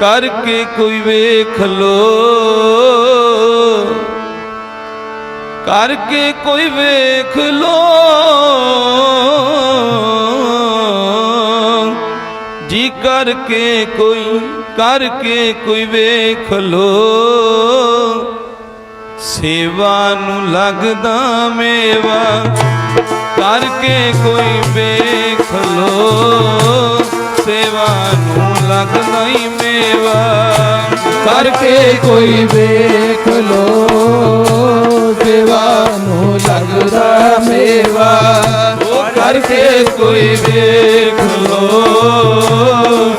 ਕਰਕੇ ਕੋਈ ਵੇਖ ਲੋ। ਕਰਕੇ ਕੋਈ ਵੇਖ ਲੋ। ਜੀ ਕਰਕੇ ਕੋਈ ਕਰਕੇ ਕੋਈ ਵੇਖ ਲੋ। ਸੇਵਾ ਨੂੰ ਲੱਗਦਾ ਮੇਵਾ। ਕਰਕੇ ਕੋਈ ਵੇਖ ਲੋ। ਸੇਵਾ ਨੂੰ ਲੱਗਦਾ ਹੀ ਮੇਵਾ। ਕਰਕੇ ਕੋਈ ਵੇਖ ਲੋ ਸੇਵਾ ਨੂੰ ਲੱਗਦਾ ਮੇਵਾ। ਕਰਕੇ ਕੋਈ ਵੇਖ ਲੋ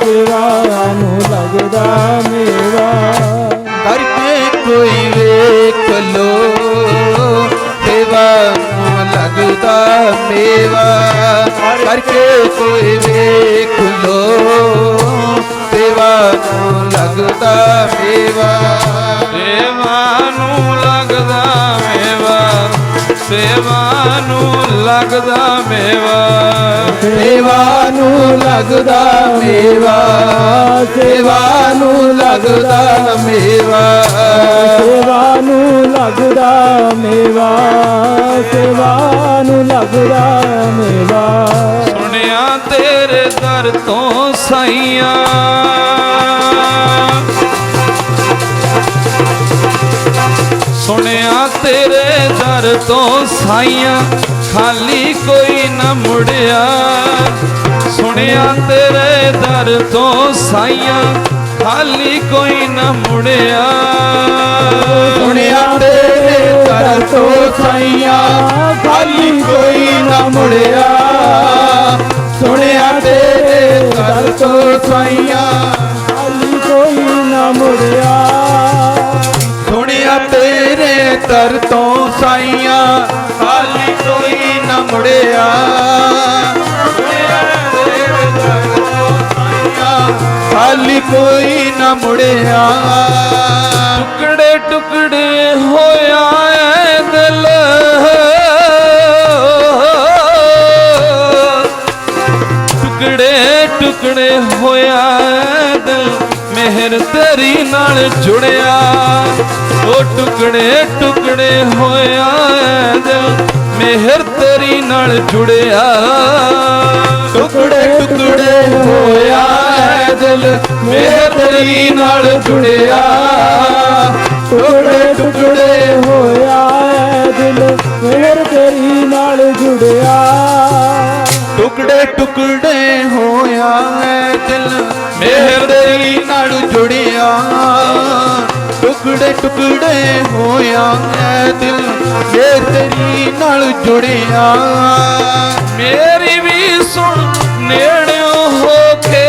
ਸੇਵਾ ਨੂੰ ਲੱਗਦਾ ਮੇਵਾ। ਕਰਕੇ ਕੋਈ ਵੇਖ ਲੋ ਸੇਵਾ ਨੂੰ ਲੱਗਦਾ ਮੇਵਾ। ਕਰਕੇ ਕੋਈ ਵੇਖ ਲੋ। ਨੂੰ ਲੱਗਦਾ ਮੇਵਾ। ਸੇਵਾ ਨੂੰ ਲੱਗਦਾ ਮੇਵਾ। ਸੇਵਾ ਨੂੰ ਲੱਗਦਾ ਮੇਵਾ। ਸੇਵਾ ਨੂੰ ਲੱਗਦਾ ਮੇਵਾ। ਸੇਵਾ ਨੂੰ ਲੱਗਦਾ ਮੇਵਾ। ਸੇਵਾ ਨੂੰ ਲੱਗਦਾ ਮੇਵਾ। ਸੇਵਾ ਨੂੰ ਲੱਗਦਾ ਮੇਵਾ। ਤੇਰੇ ਦਰ ਤੋਂ ਸਾਈਆਂ। ਸੁਣਿਆ ਤੇਰੇ ਦਰ ਤੋਂ ਸਾਈਆਂ, ਖਾਲੀ ਕੋਈ ਨਾ ਮੁੜਿਆ। ਸੁਣਿਆ ਤੇਰੇ ਦਰ ਤੋਂ ਸਾਈਆਂ, ਖਾਲੀ ਕੋਈ ਨਾ ਮੁੜਿਆ। ਸੁਣਿਆ ਤੇਰੇ ਦਰ ਮੁੜਿਆ। ਸੁਣਿਆ ਤੇਰੇ ਤਰ ਤੋਂ ਸਾਈਆਂ, ਖਾਲੀ ਕੋਈ ਨਾ ਮੁੜਿਆ। ਖਾਲੀ ਕੋਈ ਨਾ ਮੁੜਿਆ। ਟੁਕੜੇ ਟੁਕੜੇ ਹੋਇਆ ਏ ਦਿਲ। ਟੁਕੜੇ ਟੁਕੜੇ ਹੋਇਆ ਮਿਹਰ ਤੇਰੀ ਨਾਲ ਜੁੜਿਆ। ਉਹ ਟੁਕੜੇ ਟੁਕੜੇ ਹੋਇਆ ਏ ਦਿਲ, ਮਿਹਰ ਤੇਰੀ ਨਾਲ ਜੁੜਿਆ। ਟੁਕੜੇ ਟੁਕੜੇ ਹੋਇਆ ਹੈ ਦਿਲ ਮੇਰੇ ਤੇਰੀ ਨਾਲ ਜੁੜਿਆ। ਟੁਕੜੇ ਟੁਕੜੇ ਹੋਇਆ ਏ ਦਿਲ ਮੇਰ ਤੇਰੀ ਨਾਲ ਜੁੜਿਆ। ਟੁਕੜੇ ਟੁਕੜੇ ਹੋਇਆ ਹੈ ਦਿਲ ਮਿਹਰ ਤੇਰੀ ਨਾਲ ਜੁੜਿਆ। ਟੁਕੜੇ ਟੁਕੜੇ ਹੋਇਆ ਹੈ ਦਿਲ ਮਿਹਰ ਤੇਰੀ ਨਾਲ ਜੁੜਿਆ। ਮੇਰੀ ਵੀ ਸੁਣ ਨੇੜਿਓਂ ਹੋ ਕੇ।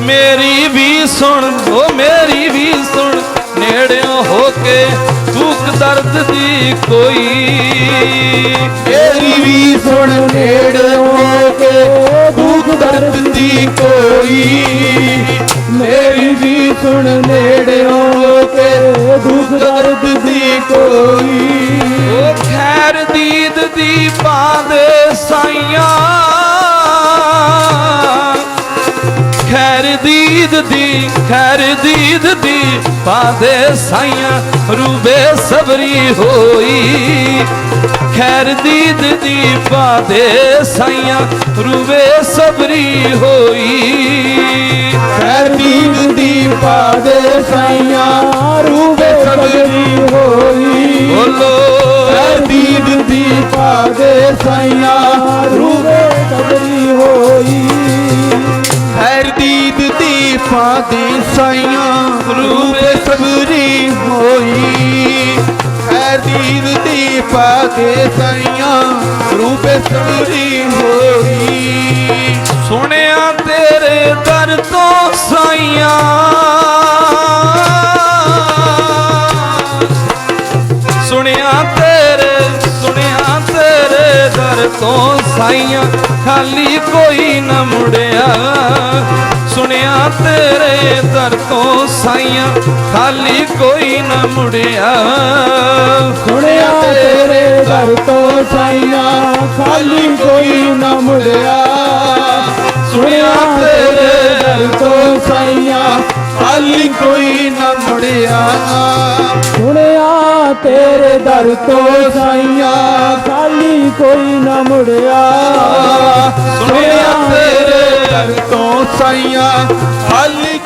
ਮੇਰੀ ਵੀ ਸੁਣ, ਓ ਮੇਰੀ ਵੀ ਸੁਣ ਨੇੜਿਓਂ ਹੋ ਕੇ। ਦੁੱਖ ਦਰਦ ਦੀ ਕੋਈ। ਮੇਰੀ ਵੀ ਸੁਣ ਨੇੜੇ ਹੋ ਕੇ ਦੁੱਖ ਦਰਦ ਦੀ ਕੋਈ। ਮੇਰੀ ਵੀ ਸੁਣ ਨੇੜੇ ਹੋ ਕੇ ਦੁੱਖ ਦਰਦ ਦੀ ਕੋਈ। ਓ ਖੈਰ ਦੀਦ ਦੀ ਬਾਦੇ ਸਾਈਆਂ ਦੀਦ ਦੀ ਖੈਰ ਦੀਦ ਦੀ ਬਾਦੇ ਸਾਈਆਂ ਰੂਬੇ ਸਬਰੀ ਹੋਈ। ਖੈਰ ਦੀਦ ਦੀ ਬਾਦੇ ਸਾਈਆਂ ਰੂਬੇ ਸਬਰੀ ਹੋਈ। ਖੈਰ ਦੀਨ ਦੀ ਪਾਦੇ ਸਾਈਆਂ ਰੂਵੇ ਸਬਰੀ ਹੋਈ। ਬੋਲੋ। ਖੈਰ ਦੀਨ ਦੀ ਪਾਦੇ ਸਾਈਆਂ ਦੀ ਸਾਈਆਂ ਰੂਵੇ ਸਬਰੀ ਹੋਈ। ਸੁਣਿਆ ਤੇਰੇ ਦਰ ਤੋਂ ਸਾਈਆਂ। ਸੁਣਿਆ ਤੇਰੇ ਸੁਣਿਆ ਤੇਰੇ ਦਰ ਤੋਂ ਸਾਈਆਂ ਖਾਲੀ ਕੋਈ ਨਾ ਮੁੜਿਆ। ਸੁਣਿਆ ਤੇਰੇ ਦਰ ਤੋਂ ਸਾਈਆਂ ਖਾਲੀ ਕੋਈ ਨਾ ਮੁੜਿਆ। ਸੁਣਿਆ ਤੇਰੇ ਦਰ ਤੋਂ ਸਾਈਆਂ ਖਾਲੀ ਕੋਈ ਨਾ ਮੁੜਿਆ। ਸੁਣਿਆ ਤੇਰੇ ਦਰ ਤੋਂ ਸਾਈਆਂ ਖਾਲੀ ਕੋਈ ਨਾ ਮੁੜਿਆ। ਸੁਣਿਆ ਤੇਰੇ ਦਰ ਤੋਂ ਸਾਈਆਂ ਖਾਲੀ ਕੋਈ ਨਾ ਮੁੜਿਆ। ਸੁਣਿਆ ਤੇਰੇ ਦਰ ਤੋਂ ਸਾਈਆਂ ਖਾਲੀ